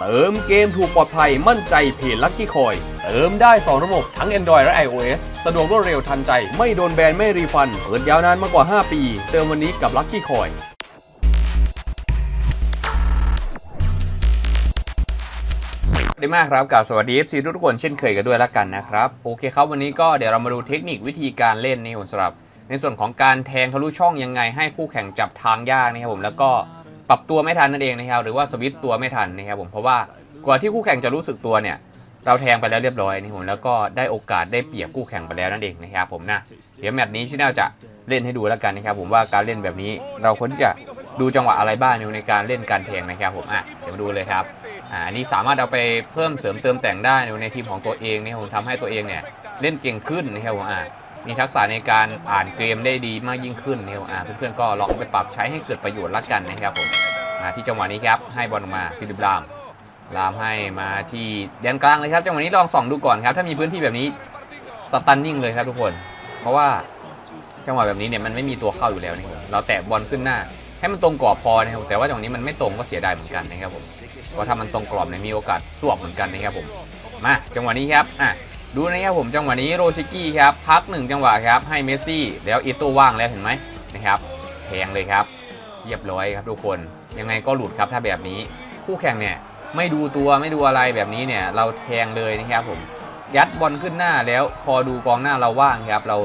เติมเกมถูกปลอดภัยมั่นใจเพจลั c กี้คอย เติมได้ 2 ระบบทั้ง Android และ iOS สะดวกรวดเร็วทันใจ ไม่โดนแบนไม่รีฟัน เปิดยาวนานมากกว่า 5 ปี เติมวันนี้กับลั c กี้คอยดีมากครับกับสวัสดี FC ทุกคนเช่นเคยกันด้วยแล้วกันนะครับ โอเคครับวันนี้ก็เดี๋ยวเรามาดูเทคนิควิธีการเล่นนี่ผมสำหรับ ในส่วนของการแทงทะลุช่องยังไงให้คู่แข่งจับทางยากนะครับผมแล้วก็ ปรับตัวไม่ทันนั่นเองนะครับหรือว่าสวิตตัวไม่ทันนะครับผมเพราะว่ากว่าที่คู่แข่งจะรู้สึกตัวเนี่ยเราแทงไปแล้วเรียบร้อยนี่ผมแล้วก็ได้โอกาสได้เปรียบคู่แข่งไปแล้วนั่นเองนะครับผมนะเดี๋ยวแมตช์นี้ชิแนลจะเล่นให้ดูแล้วกันนะครับผมว่าการเล่นแบบนี้เราควรที่จะดูจังหวะอะไรบ้างในการเล่นการแทงนะครับผมอะเดี๋ยวมาดูเลยครับอ่าอันนี้สามารถเอาไปเพิ่มเสริมเติมแต่งได้ในทีมของตัวเองนี่ผมทำให้ตัวเองเนี่ยเล่นเก่งขึ้นนะครับผมอะ มีทักษะในการอ่านเกมได้ดีมากยิ่งขึ้นนะครับอ่าเพื่อนๆก็ลองไปปรับใช้ให้เกิดประโยชน์ละกันนะครับผมมาที่จังหวะนี้ครับให้บอลออกมาฟิลิปลามลามให้มาที่แดนกลางเลยครับจังหวะนี้ลองส่องดูก่อนครับ ถ้ามีพื้นที่แบบนี้สตันนิ่งเลยครับทุกคน เพราะว่าจังหวะแบบนี้เนี่ยมันไม่มีตัวเข้าอยู่แล้วนะครับเราแตะบอลขึ้นหน้า ให้มันตรงกรอบพอนะครับแต่ว่าจังหวะนี้มันไม่ตรงก็เสียดายเหมือนกันนะครับผมเพราะถ้ามันตรงกรอบเนี่ยมีโอกาสสวบเหมือนกันนะครับผมมาจังหวะนี้ครับอะ ดูนะครับผมจังหวะนี้โรชิกี้ครับพักหนึ่งจังหวะครับให้เมสซี่แล้วอีโต้ว่างแล้วเห็นไหมนะครับแทงเลยครับเรียบร้อยครับทุกคนยังไงก็หลุดครับถ้าแบบนี้คู่แข่งเนี่ยไม่ดูตัวไม่ดูอะไรแบบนี้เนี่ยเราแทงเลยนะครับผมยัดบอลขึ้นหน้าแล้วพอดูกองหน้าเราว่างครับเรา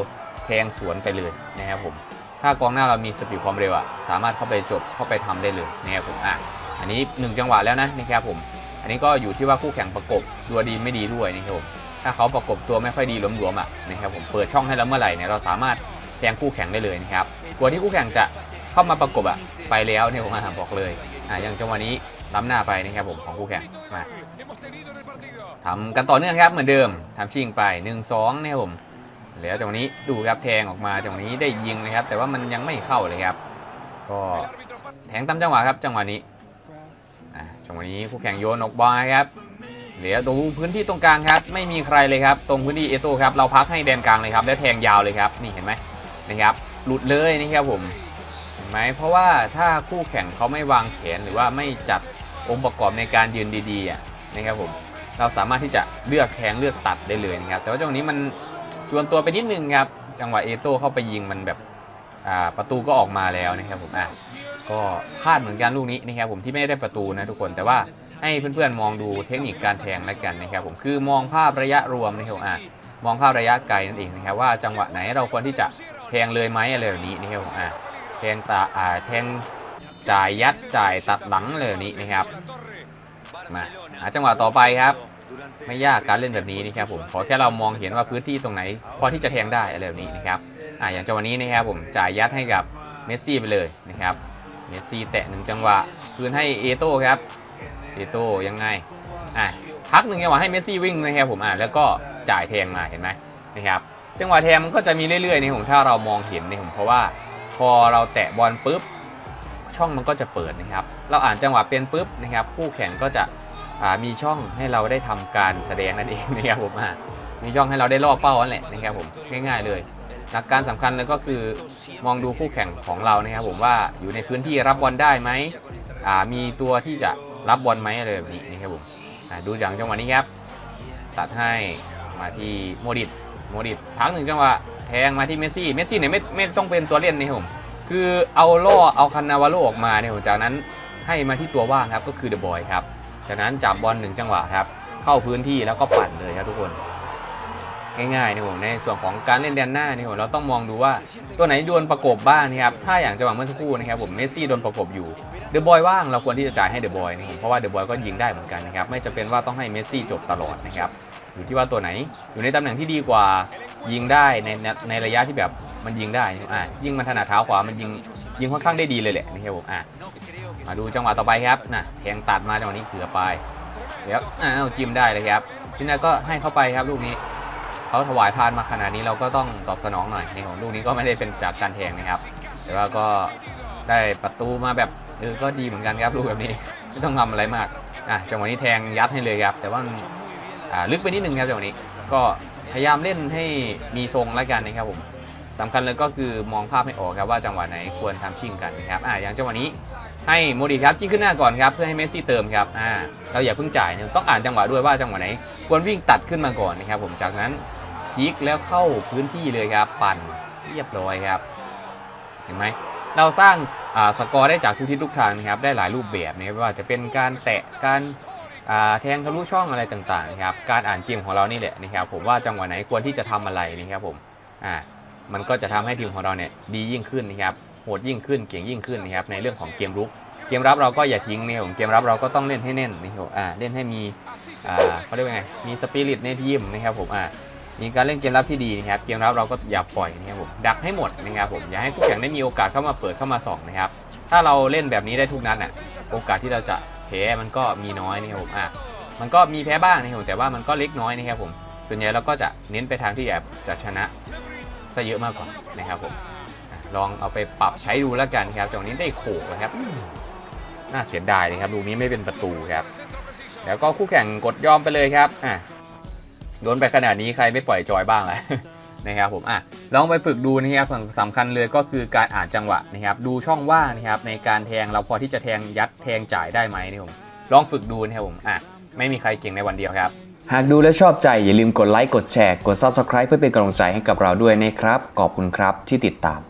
แทงสวนไปเลยนะครับผมถ้ากองหน้าเรามีสปีดความเร็วอะสามารถเข้าไปจบเข้าไปทำได้เลยนะครับผมอะอันนี้หนึ่งจังหวะแล้วนะนะครับผมอันนี้ก็อยู่ที่ว่าคู่แข่งประกบตัวดีไม่ดีด้วยนะครับผม ถ้าเขาประกบตัวไม่ค่อยดีหลวมๆอะนะครับผมเปิดช่องให้เราเมื่อไหร่เนี่ยเราสามารถแทงคู่แข่งได้เลยนะครับกลัวที่คู่แข่งจะเข้ามาประกบอะไปแล้วเนี่ยผมอาบอกเลยอ่าอย่างจังหวะนี้ล้ำหน้าไปนะครับผมของคู่แข่งมาทำกันต่อเนื่องครับเหมือนเดิมทำชิงไป 1 2นะครับผมแล้วจังหวะนี้ดูครับแทงออกมาจังหวะนี้ได้ยิงนะครับ แต่ว่ามันยังไม่เข้าเลยครับ ก็แทงตามจังหวะครับจังหวะนี้อ่าจังหวะนี้คู่แข่งโยนออกบอลครับ เหลือตรงพื้นที่ตรงกลางครับ ไม่มีใครเลยครับ ตรงพื้นที่เอโต้ครับเราพักให้แดนกลางเลยครับ แล้วแทงยาวเลยครับ นี่เห็นไหมนะครับหลุดเลยนี่ครับผมเห็นไหมเพราะว่าถ้าคู่แข่งเขาไม่วางแผนหรือว่าไม่จัดองค์ประกอบในการยืนดีๆอะนะครับผมเราสามารถที่จะเลือกแทงเลือกตัดได้เลยนะครับ แต่ว่าจังหวะนี้มันจวนตัวไปนิดนึงครับจังหวะเอโต้เข้าไปยิงมันแบบประตูก็ออกมาแล้วนะครับผมอะก็พลาดเหมือนกันลูกนี้นะครับผมที่ไม่ได้ประตูนะทุกคนแต่ว่า ให้เพื่อนๆมองดูเทคนิคการแทงแล้วกันนะครับผมคือมองภาพระยะรวมนะครับอะมองภาพระยะไกลนั่นเองนะครับว่าจังหวะไหนเราควรที่จะแทงเลยไหมอะไรแบบนี้นะครับผมอะแทงตาอ่าแทงจ่ายยัดจ่ายตัดหลังเลยนี้นะครับมาหาจังหวะต่อไปครับ ไม่ยากการเล่นแบบนี้นะครับผมขอแค่เรามองเห็นว่าพื้นที่ตรงไหน พอที่จะแทงได้อะไรแบบนี้นะครับอ่าอย่างจังหวะนี้นะครับผมจ่ายยัดให้กับเมสซี่ไปเลยนะครับเมสซี่แตะหนึ่งจังหวะคืนให้เอโต้ครับ เอโต้ยังไงอะพักหนึ่งจังหวะให้เมสซี่วิ่งนะครับผมอะแล้วก็จ่ายแทงมาเห็นไหมนะครับจังหวะแทงมันก็จะมีเรื่อยๆในผมถ้าเรามองเห็นในผมเพราะว่าพอเราแตะบอลปุ๊บช่องมันก็จะเปิดนะครับ เราอ่านจังหวะเป็นปุ๊บนะครับคู่แข่งก็จะอ่ามีช่องให้เราได้ทำการแสดงนั่นเองนะครับผมอะมีช่องให้เราได้ล่อเป้านั่นแหละนะครับผมง่ายๆเลยหลักการสำคัญเลยก็คือมองดูคู่แข่งของเรานะครับผมว่าอยู่ในพื้นที่รับบอลได้ไหมอ่ามีตัวที่จะ รับบอลไหมอะไรแบบนี้นะครับผมดูจากจังหวะนี้ครับ ตัดให้มาที่โมดิตโมดิตพักหนึ่งจังหวะแทงมาที่เมสซี่เมสซี่เนี่ยไม่ไม่ต้องเป็นตัวเล่นนะครับผมคือเอาล่อเอาคันนาวาโลออกมาเนี่ยจากนั้นให้มาที่ตัวว่างครับก็คือเดอะบอยครับจากนั้นจับบอลหนึ่งจังหวะครับเข้าพื้นที่แล้วก็ปั่นเลยครับทุกคน ง่ายๆนี่ผมในส่วนของการเล่นแดนหน้านี่ผมเราต้องมองดูว่าตัวไหนโดนประกบบ้างนะครับถ้าอย่างจังหวะเมื่อสักครู่นะครับผมเมสซี่โดนประกบอยู่เดอะบอยว่างเราควรที่จะจ่ายให้เดอะบอยนะครับเพราะว่าเดอะบอยก็ยิงได้เหมือนกันนะครับไม่จำเป็นว่าต้องให้เมสซี่จบตลอดนะครับอยู่ที่ว่าตัวไหนอยู่ในตำแหน่งที่ดีกว่ายิงได้ในในในระยะที่แบบมันยิงได้อะยิงมันถนัดเท้าขวามันยิงยิงค่อนข้างได้ดีเลยแหละนะครับผมอะมาดูจังหวะต่อไปครับนะแทงตัดมาจังหวะนี้เกือบไปเดี๋ยวอ้าวจิ้มได้เลยครับทีนั้ก็ให้เข้าไปครับลูกนี้ เขาถวายพานมาขนาดนี้เราก็ต้องตอบสนองหน่อยในของลูกนี้ก็ไม่ได้เป็นจากการแทงนะครับ แต่ว่าก็ได้ประตูมาแบบเออก็ดีเหมือนกันครับลูกแบบนี้ไม่ต้องทำอะไรมากอะจังหวะนี้แทงยัดให้เลยครับ แต่ว่าอ่าลึกไปนิดนึงครับจังหวะนี้ก็พยายามเล่นให้มีทรงแล้วกันนะครับผมสำคัญเลยก็คือมองภาพให้ออกครับว่าจังหวะไหนควรทำชิ่งกันนะครับอะอย่างจังหวะนี้ให้โมดิครับจี้ขึ้นหน้าก่อนครับเพื่อให้เมสซี่เติมครับอ่าเราอย่าเพิ่งจ่ายต้องอ่านจังหวะด้วยว่าจังหวะไหนควรวิ่งตัดขึ้นมาก่อนนะครับผมจากนั้น ยิกแล้วเข้าพื้นที่เลยครับ ปั่นเรียบร้อยครับ เห็นไหมเราสร้างาสกอร์ได้จากทุกทิศทุกทางนะครับ ได้หลายรูปแบบนะครับว่าจะเป็นการแตะการแทงทะลุช่องอะไรต่างๆครับการอ่านเกมของเรานี่แหละนะครับ ผมว่าจังหวะไหนควรที่จะทำอะไรนะครับผมอ่ามันก็จะทำให้ทีมของเราเนี่ยดียิ่งขึ้นนะครับโหดยิ่งขึ้นเก่งยิ่งขึ้นนะครับในเรื่องของเกมรุกเกมรับเราก็อย่าทิ้งนะครับเกมรับเราก็ต้องเล่นให้แน่นนะครับอ่าเล่นให้มีอ่าเขาเรียกว่าไงมีสปิริตในทีมนะครับผมอ่า มีการเล่นเกมรับที่ดีนะครับ เกมรับเราก็อย่าปล่อยนะครับผม ดักให้หมดนะครับผม อย่าให้คู่แข่งได้มีโอกาสเข้ามาเปิดเข้ามาส่องนะครับ ถ้าเราเล่นแบบนี้ได้ทุกนัดอะ โอกาสที่เราจะแพ้มันก็มีน้อยนะครับผม อะ มันก็มีแพ้บ้างนะครับผมแต่ว่ามันก็เล็กน้อยนะครับผม ส่วนใหญ่เราก็จะเน้นไปทางที่แบบจะชนะซะเยอะมากกว่านะครับผม ลองเอาไปปรับใช้ดูแล้วกันครับจังหวะนี้ได้โขกนะครับ น่าเสียดายนะครับ ลูกนี้ไม่เป็นประตูครับ แล้วก็คู่แข่งกดยอมไปเลยครับ อะ โดนไปขนาดนี้ใครไม่ปล่อยจอยบ้างล่ะนะครับผมอะลองไปฝึกดูนะครับสำคัญเลยก็คือการอ่านจังหวะนะครับ ดูช่องว่างนะครับ ในการแทงเราพอที่จะแทงยัดแทงจ่ายได้ไหมนี่ผมลองฝึกดูนะครับผมอะไม่มีใครเก่งในวันเดียวครับ หากดูและชอบใจอย่าลืมกดไลค์กดแชร์กด Subscribe เพื่อเป็นกำลังใจให้กับเราด้วยนะครับ ขอบคุณครับที่ติดตาม